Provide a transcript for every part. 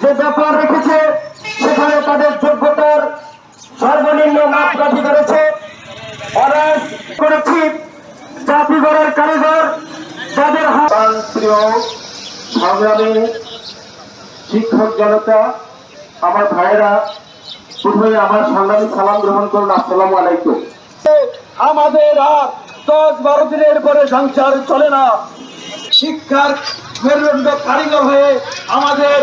যে ব্যাপার রেখেছে সেখানে তাদের যোগ্যতার সর্বনিম্ন মাপকাঠি করেছে। অনার্স করেছি জাতিগড়ের কারিগর যাদের প্রিয় সংগ্রামী শিক্ষক জনতা আমার ভাইয়েরা প্রথমে আমার সংগ্রামী সালাম গ্রহণ করুন আসসালামু আলাইকুম। আমাদের আর দশ বারো দিনের পরে সংসার চলে না। শিক্ষার মেরুদণ্ড কারিগর হয়ে আমাদের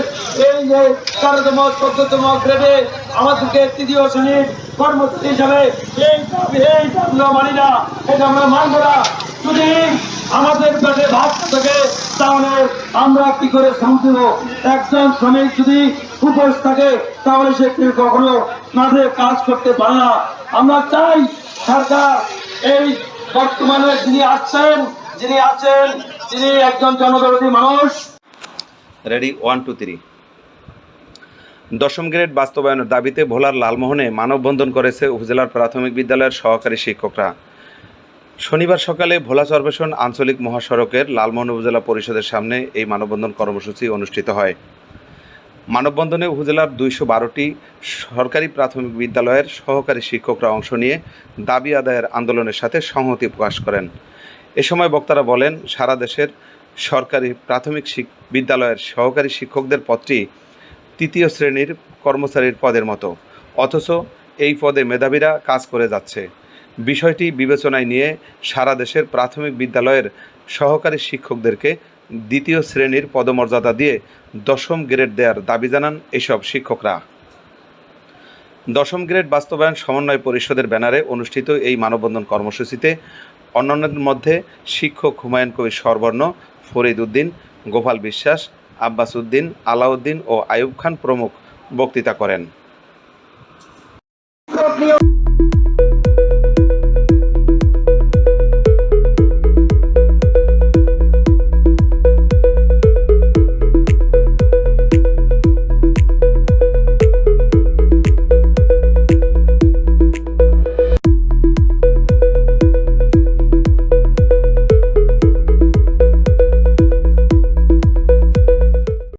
এই যে তেরোতম চোদ্দতম গ্রেডে আমাদেরকে তৃতীয় শ্রেণির কর্মচারী হিসাবে এই দাবি এই দাবি আমরা মানি না। এটা আমরা মানব না। যদি আমাদের পেটে ভাত থাকে, তাহলে আমরা কি করে শান্তি দেব? একজন শ্রমিক যদি উপোস থাকে, তাহলে সে কখনো মাঠে কাজ করতে পারে না। আমরা চাই সরকার এই বর্তমানে যিনি আছেন যিনি আছেন, তিনি একজন জনদরদী মানুষ। রেডি ওয়ান টু থ্রি দশম গ্রেড বাস্তবায়নের দাবিতে ভোলার লালমোহনে মানববন্ধন করেছে উপজেলার প্রাথমিক বিদ্যালয়ের সহকারী শিক্ষকরা। শনিবার সকালে ভোলা চরবেশন আঞ্চলিক মহাসড়কের লালমোহন উপজেলা পরিষদের সামনে এই মানববন্ধন কর্মসূচি অনুষ্ঠিত হয়। মানববন্ধনে উপজেলার দুইশো বারোটি সরকারি প্রাথমিক বিদ্যালয়ের সহকারী শিক্ষকরা অংশ নিয়ে দাবি আদায়ের আন্দোলনের সাথে সংহতি প্রকাশ করেন। এ সময় বক্তারা বলেন, সারা দেশের সরকারি প্রাথমিক বিদ্যালয়ের সহকারী শিক্ষকদের পদটি তৃতীয় শ্রেণির কর্মচারীর পদের মতো। অথচ এই পদে মেধাবীরা কাজ করে যাচ্ছে। বিষয়টি বিবেচনায় নিয়ে সারা দেশের প্রাথমিক বিদ্যালয়ের সহকারী শিক্ষকদেরকে দ্বিতীয় শ্রেণির পদমর্যাদা দিয়ে দশম গ্রেড দেওয়ার দাবি জানান এসব শিক্ষকরা। দশম গ্রেড বাস্তবায়ন সমন্বয় পরিষদের ব্যানারে অনুষ্ঠিত এই মানববন্ধন কর্মসূচিতে অন্যান্যদের মধ্যে শিক্ষক হুমায়ুন কবির সর্বর্ণ, ফরিদ উদ্দিন, গোপাল বিশ্বাস, আব্বাস উদ্দিন, আলাউদ্দিন ও আয়ুব খান প্রমুখ বক্তৃতা করেন।